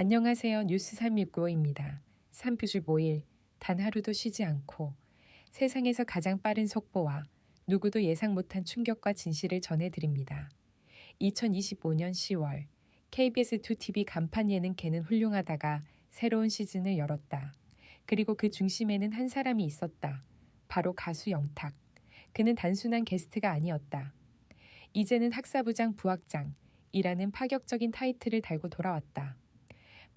안녕하세요. 뉴스 365입니다. 395일 단 하루도 쉬지 않고 세상에서 가장 빠른 속보와 누구도 예상 못한 충격과 진실을 전해드립니다. 2025년 10월 KBS 2TV 간판 예능캐는 훌륭하다가 새로운 시즌을 열었다. 그리고 그 중심에는 한 사람이 있었다. 바로 가수 영탁. 그는 단순한 게스트가 아니었다. 이제는 학사부장 부학장이라는 파격적인 타이틀을 달고 돌아왔다.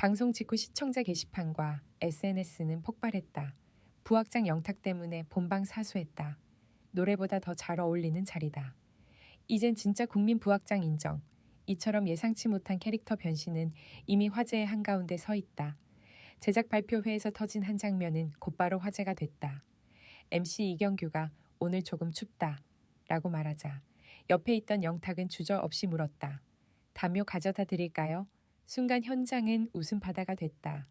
방송 직후 시청자 게시판과 SNS는 폭발했다. 부학장 영탁 때문에 본방 사수했다. 노래보다 더 잘 어울리는 자리다. 이젠 진짜 국민 부학장 인정. 이처럼 예상치 못한 캐릭터 변신은 이미 화제의 한가운데 서 있다. 제작 발표회에서 터진 한 장면은 곧바로 화제가 됐다. MC 이경규가 오늘 조금 춥다. 라고 말하자 옆에 있던 영탁은 주저없이 물었다. 담요 가져다 드릴까요? 순간 현장은 웃음 바다가 됐다.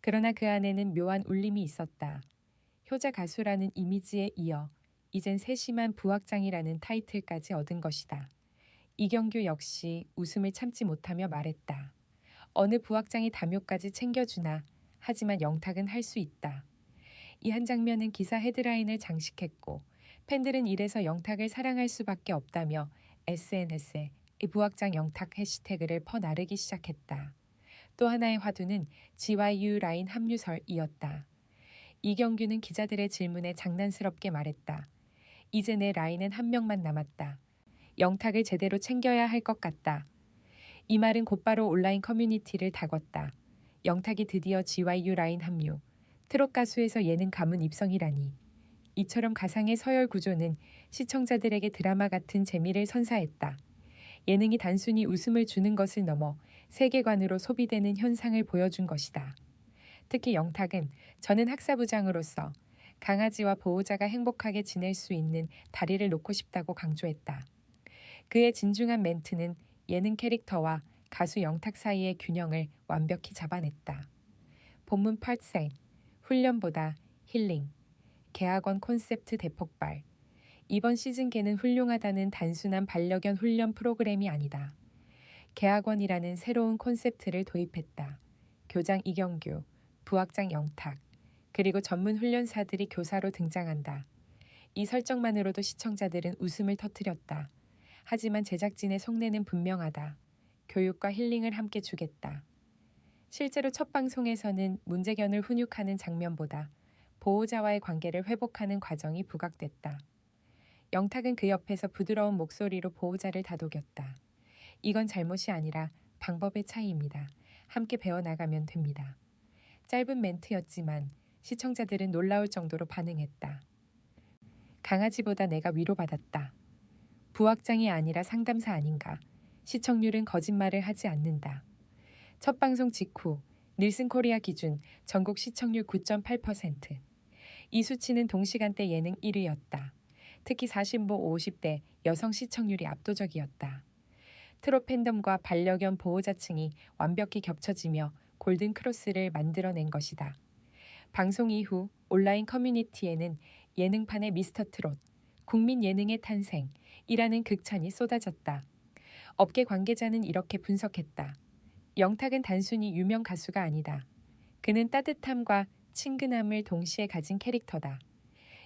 그러나 그 안에는 묘한 울림이 있었다. 효자 가수라는 이미지에 이어 이젠 세심한 부학장이라는 타이틀까지 얻은 것이다. 이경규 역시 웃음을 참지 못하며 말했다. 어느 부학장이 담요까지 챙겨주나 하지만 영탁은 할 수 있다. 이 한 장면은 기사 헤드라인을 장식했고 팬들은 이래서 영탁을 사랑할 수밖에 없다며 SNS에 이 부학장 영탁 해시태그를 퍼나르기 시작했다. 또 하나의 화두는 GYU 라인 합류설이었다. 이경규는 기자들의 질문에 장난스럽게 말했다. 이제 내 라인은 한 명만 남았다. 영탁을 제대로 챙겨야 할 것 같다. 이 말은 곧바로 온라인 커뮤니티를 다궜다. 영탁이 드디어 GYU 라인 합류. 트롯 가수에서 예능 가문 입성이라니. 이처럼 가상의 서열 구조는 시청자들에게 드라마 같은 재미를 선사했다. 예능이 단순히 웃음을 주는 것을 넘어 세계관으로 소비되는 현상을 보여준 것이다. 특히 영탁은 저는 학사부장으로서 강아지와 보호자가 행복하게 지낼 수 있는 다리를 놓고 싶다고 강조했다. 그의 진중한 멘트는 예능 캐릭터와 가수 영탁 사이의 균형을 완벽히 잡아냈다. 본문 8생, 훈련보다 힐링, 계약원 콘셉트 대폭발. 이번 시즌계는 훌륭하다는 단순한 반려견 훈련 프로그램이 아니다. 계약원이라는 새로운 콘셉트를 도입했다. 교장 이경규, 부학장 영탁, 그리고 전문 훈련사들이 교사로 등장한다. 이 설정만으로도 시청자들은 웃음을 터뜨렸다. 하지만 제작진의 속내는 분명하다. 교육과 힐링을 함께 주겠다. 실제로 첫 방송에서는 문재견을 훈육하는 장면보다 보호자와의 관계를 회복하는 과정이 부각됐다. 영탁은 그 옆에서 부드러운 목소리로 보호자를 다독였다. 이건 잘못이 아니라 방법의 차이입니다. 함께 배워나가면 됩니다. 짧은 멘트였지만 시청자들은 놀라울 정도로 반응했다. 강아지보다 내가 위로받았다. 부학장이 아니라 상담사 아닌가. 시청률은 거짓말을 하지 않는다. 첫 방송 직후 닐슨 코리아 기준 전국 시청률 9.8%. 이 수치는 동시간대 예능 1위였다. 특히 45, 50대 여성 시청률이 압도적이었다. 트롯 팬덤과 반려견 보호자층이 완벽히 겹쳐지며 골든 크로스를 만들어낸 것이다. 방송 이후 온라인 커뮤니티에는 예능판의 미스터 트롯, 국민 예능의 탄생이라는 극찬이 쏟아졌다. 업계 관계자는 이렇게 분석했다. 영탁은 단순히 유명 가수가 아니다. 그는 따뜻함과 친근함을 동시에 가진 캐릭터다.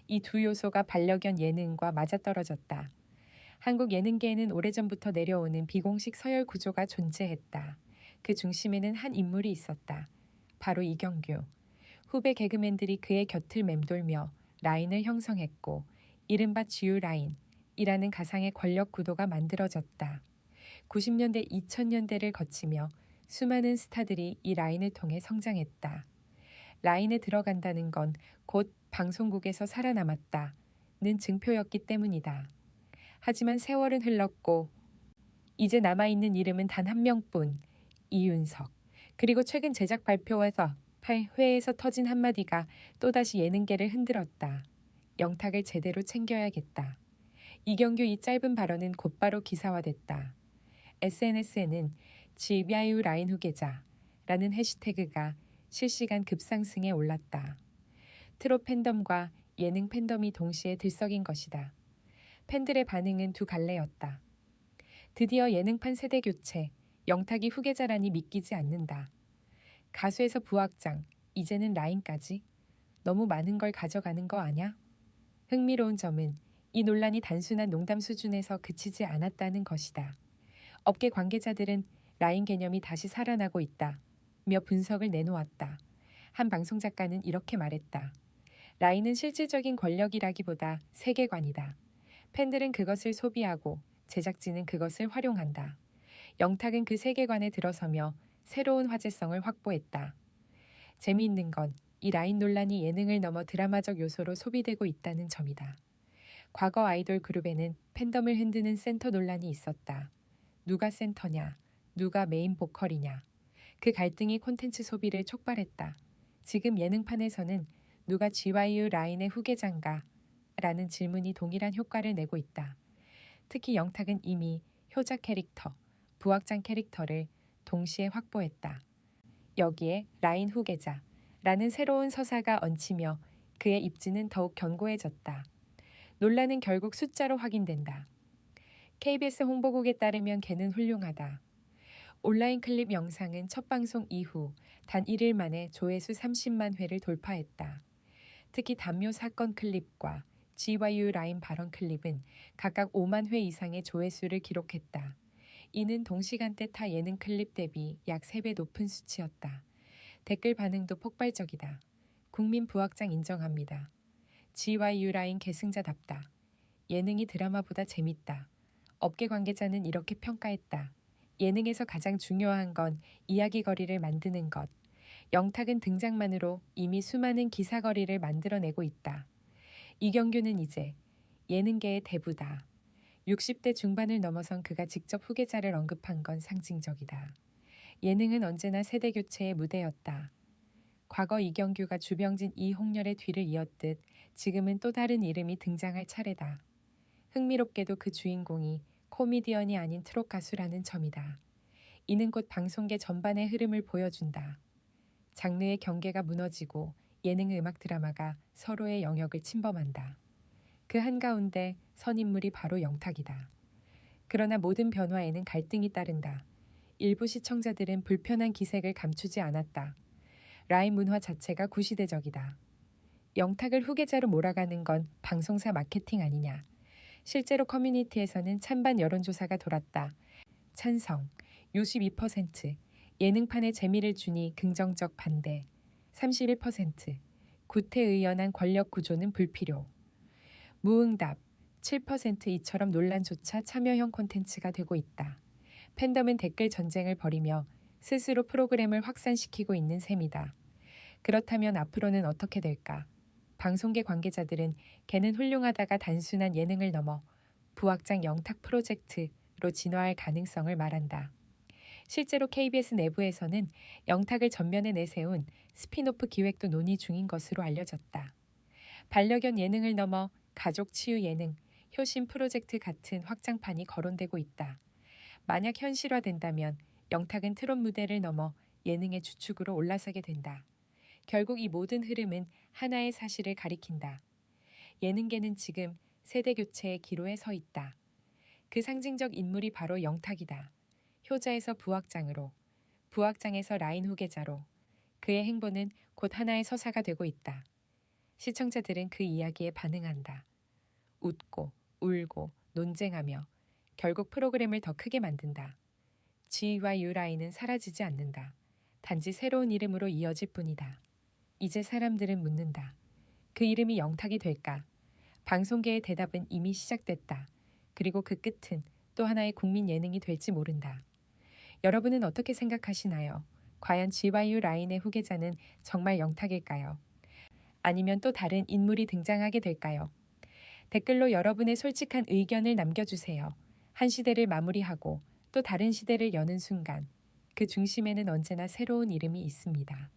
이 두 요소가 반려견 예능과 맞아떨어졌다. 한국 예능계에는 오래전부터 내려오는 비공식 서열 구조가 존재했다. 그 중심에는 한 인물이 있었다. 바로 이경규. 후배 개그맨들이 그의 곁을 맴돌며 라인을 형성했고 이른바 지유 라인이라는 가상의 권력 구도가 만들어졌다. 90년대 2000년대를 거치며 수많은 스타들이 이 라인을 통해 성장했다. 라인에 들어간다는 건 곧 방송국에서 살아남았다 는 증표였기 때문이다. 하지만 세월은 흘렀고 이제 남아있는 이름은 단 한 명뿐 이윤석. 그리고 최근 제작 발표에서 회에서 터진 한마디가 또다시 예능계를 흔들었다. 영탁을 제대로 챙겨야겠다. 이경규 이 짧은 발언은 곧바로 기사화됐다. SNS에는 지비아유 라인 후계자라는 해시태그가 실시간 급상승에 올랐다. 트롯 팬덤과 예능 팬덤이 동시에 들썩인 것이다. 팬들의 반응은 두 갈래였다. 드디어 예능판 세대 교체, 영탁이 후계자라니 믿기지 않는다. 가수에서 부학장, 이제는 라인까지 너무 많은 걸 가져가는 거 아냐? 흥미로운 점은 이 논란이 단순한 농담 수준에서 그치지 않았다는 것이다. 업계 관계자들은 라인 개념이 다시 살아나고 있다. 며 분석을 내놓았다. 한 방송 작가는 이렇게 말했다. 라인은 실질적인 권력이라기보다 세계관이다. 팬들은 그것을 소비하고 제작진은 그것을 활용한다. 영탁은 그 세계관에 들어서며 새로운 화제성을 확보했다. 재미있는 건 이 라인 논란이 예능을 넘어 드라마적 요소로 소비되고 있다는 점이다. 과거 아이돌 그룹에는 팬덤을 흔드는 센터 논란이 있었다. 누가 센터냐, 누가 메인 보컬이냐. 그 갈등이 콘텐츠 소비를 촉발했다. 지금 예능판에서는 누가 GYU 라인의 후계자인가? 라는 질문이 동일한 효과를 내고 있다. 특히 영탁은 이미 효자 캐릭터, 부학장 캐릭터를 동시에 확보했다. 여기에 라인 후계자 라는 새로운 서사가 얹히며 그의 입지는 더욱 견고해졌다. 논란은 결국 숫자로 확인된다. KBS 홍보국에 따르면 걔는 훌륭하다. 온라인 클립 영상은 첫 방송 이후 단 1일 만에 조회수 30만 회를 돌파했다. 특히 담요 사건 클립과 GYU 라인 발언 클립은 각각 5만 회 이상의 조회수를 기록했다. 이는 동시간대 타 예능 클립 대비 약 3배 높은 수치였다. 댓글 반응도 폭발적이다. 국민 부학장 인정합니다. GYU 라인 계승자답다. 예능이 드라마보다 재밌다. 업계 관계자는 이렇게 평가했다. 예능에서 가장 중요한 건 이야기거리를 만드는 것. 영탁은 등장만으로 이미 수많은 기사거리를 만들어내고 있다. 이경규는 이제 예능계의 대부다. 60대 중반을 넘어선 그가 직접 후계자를 언급한 건 상징적이다. 예능은 언제나 세대 교체의 무대였다. 과거 이경규가 주병진 이홍렬의 뒤를 이었듯 지금은 또 다른 이름이 등장할 차례다. 흥미롭게도 그 주인공이 코미디언이 아닌 트롯 가수라는 점이다. 이는 곧 방송계 전반의 흐름을 보여준다. 장르의 경계가 무너지고 예능 음악 드라마가 서로의 영역을 침범한다. 그 한가운데 선인물이 바로 영탁이다. 그러나 모든 변화에는 갈등이 따른다. 일부 시청자들은 불편한 기색을 감추지 않았다. 라인 문화 자체가 구시대적이다. 영탁을 후계자로 몰아가는 건 방송사 마케팅 아니냐. 실제로 커뮤니티에서는 찬반 여론조사가 돌았다. 찬성 62%, 예능판에 재미를 주니 긍정적 반대 31%, 구태의연한 권력 구조는 불필요. 무응답 7% 이처럼 논란조차 참여형 콘텐츠가 되고 있다. 팬덤은 댓글 전쟁을 벌이며 스스로 프로그램을 확산시키고 있는 셈이다. 그렇다면 앞으로는 어떻게 될까? 방송계 관계자들은 걔는 훌륭하다가 단순한 예능을 넘어 부학장 영탁 프로젝트로 진화할 가능성을 말한다. 실제로 KBS 내부에서는 영탁을 전면에 내세운 스피노프 기획도 논의 중인 것으로 알려졌다. 반려견 예능을 넘어 가족 치유 예능, 효심 프로젝트 같은 확장판이 거론되고 있다. 만약 현실화된다면 영탁은 트롯 무대를 넘어 예능의 주축으로 올라서게 된다. 결국 이 모든 흐름은 하나의 사실을 가리킨다. 예능계는 지금 세대 교체의 기로에 서 있다. 그 상징적 인물이 바로 영탁이다. 효자에서 부학장으로, 부학장에서 라인 후계자로 그의 행보는 곧 하나의 서사가 되고 있다. 시청자들은 그 이야기에 반응한다. 웃고, 울고, 논쟁하며 결국 프로그램을 더 크게 만든다. G와 U라인은 사라지지 않는다. 단지 새로운 이름으로 이어질 뿐이다. 이제 사람들은 묻는다. 그 이름이 영탁이 될까? 방송계의 대답은 이미 시작됐다. 그리고 그 끝은 또 하나의 국민 예능이 될지 모른다. 여러분은 어떻게 생각하시나요? 과연 GYU 라인의 후계자는 정말 영탁일까요? 아니면 또 다른 인물이 등장하게 될까요? 댓글로 여러분의 솔직한 의견을 남겨주세요. 한 시대를 마무리하고 또 다른 시대를 여는 순간 그 중심에는 언제나 새로운 이름이 있습니다.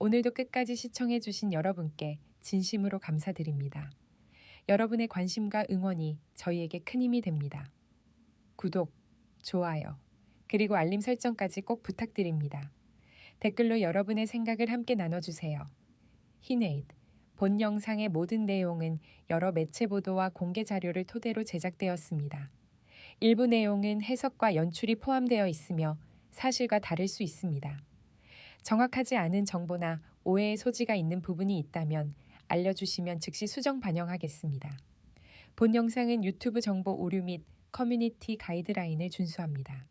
오늘도 끝까지 시청해주신 여러분께 진심으로 감사드립니다. 여러분의 관심과 응원이 저희에게 큰 힘이 됩니다. 구독, 좋아요, 그리고 알림 설정까지 꼭 부탁드립니다. 댓글로 여러분의 생각을 함께 나눠주세요. 히네이드 본 영상의 모든 내용은 여러 매체 보도와 공개 자료를 토대로 제작되었습니다. 일부 내용은 해석과 연출이 포함되어 있으며 사실과 다를 수 있습니다. 정확하지 않은 정보나 오해의 소지가 있는 부분이 있다면 알려주시면 즉시 수정 반영하겠습니다. 본 영상은 유튜브 정보 오류 및 커뮤니티 가이드라인을 준수합니다.